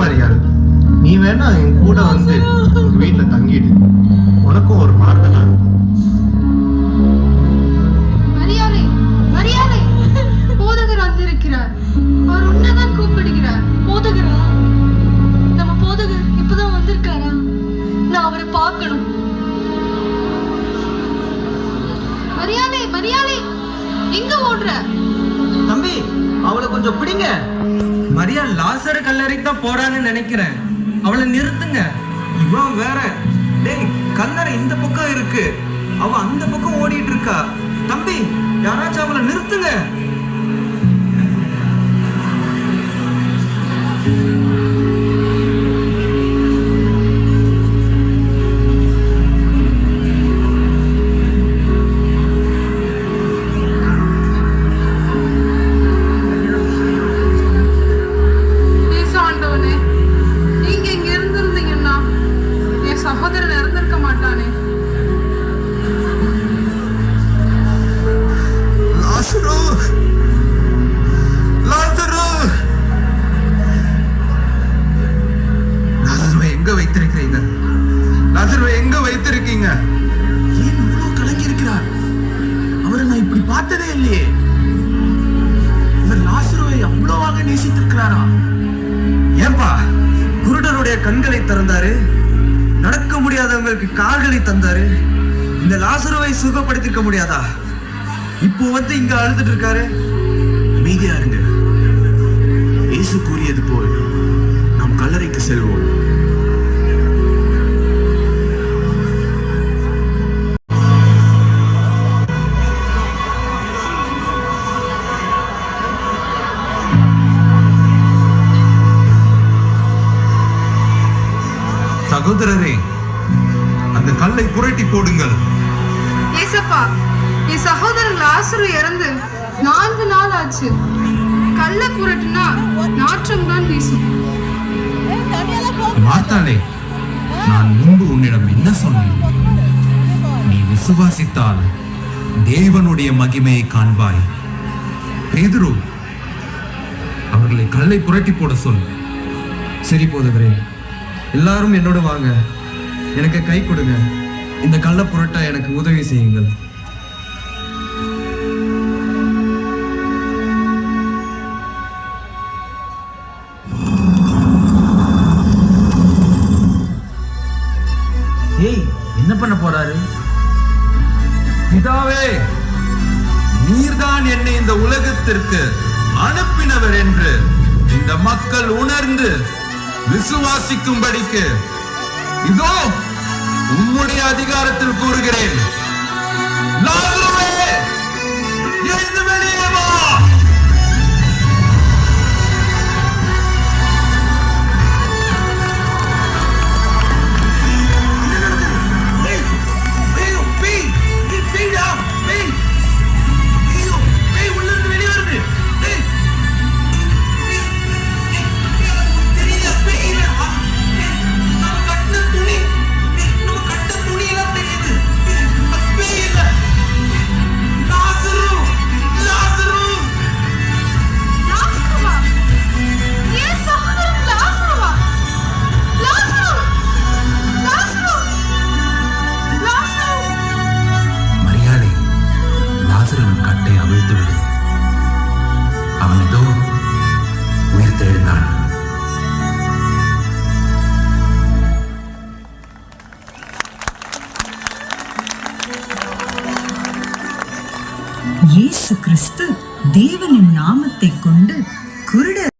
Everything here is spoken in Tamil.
மரியாள் நீ வேணா என் கூட வந்து எங்க வீட்டுல தங்கிடு. உனக்கும் ஒரு மாறுதலா இருக்கும் மரியாதை மரியாதை. போதகர் வந்திருக்கிறார். அவர் உன்னதான் கூப்பிடுகிறார். போதகரா? நம்ம போதகர் இப்பதான் வந்திருக்காரா? நான் அவரை பார்க்கணும். மரியாதை மரியாதை. எங்க ஓடுற? தம்பி அவளை கொஞ்சம் பிடிங்க. மரியா லாசர் கல்லறைக்கு தான் போறான்னு நினைக்கிறேன். அவளை நிறுத்துங்க. இவன் வேற. டேய் கல்லறை இந்த பக்கம் இருக்கு. அவ அந்த பக்கம் ஓடிட்டு இருக்கா. தம்பி யாராச்சும் அவளை நிறுத்துங்க. லாசருவை வைத்திருக்கீங்க. ஏன் இவ்வளவு கலங்கி இருக்கிறார் அவரை நான் இப்படி பார்த்ததே இல்லையே. இவர் லாசுருவை அவ்வளவாக நேசித்திருக்கிறாரா? ஏன்பா குருடருடைய கண்களை திறந்தாரு? நடக்க முடியாதவங்களுக்கு கால்களை தந்தாரு? இந்த லாசுருவை சுகப்படுத்திருக்க முடியாதா? இப்போ வந்து இங்க அழுதுட்டு இருக்காரு? அமைதியா இருங்க. சகோதரரே அந்த கல்லை புரட்டி போடுங்கள். ஏசப்பா என் சகோதரன் லாசரு இறந்து நான்கு நாள் ஆச்சு. கல்ல புரட்டுனா நாற்றம் தான் வீசும். மார்த்தாளே நான் முன்பு உன்னிடம் என்ன சொன்னேன்? நீ விசுவாசித்தால் தேவனுடைய மகிமையை காண்பாய். பேதுரு அவர்களை கல்லை புரட்டி போட சொல். சரி போதுகிறே எல்லாரும் என்னோட வாங்க. எனக்கு கை கொடுங்க. இந்த கள்ள புரட்டா எனக்கு உதவி செய்யுங்கள். ஏய் என்ன பண்ண போறாரு? பிதாவே நீர்தான் என்னை இந்த உலகத்திற்கு அனுப்பினவர் என்று இந்த மக்கள் உணர்ந்து விசுவாசிக்கும்படிக்கு. இதோ உம்முடைய அதிகாரத்தில் கூறுகிறேன். லாசருவே, எழுந்து வெளியே. அவிழ்த்து விடு அவன் ஏதோ உயிர் தேடினான். இயேசு கிறிஸ்து தேவனின் நாமத்தை கொண்டு குருடர்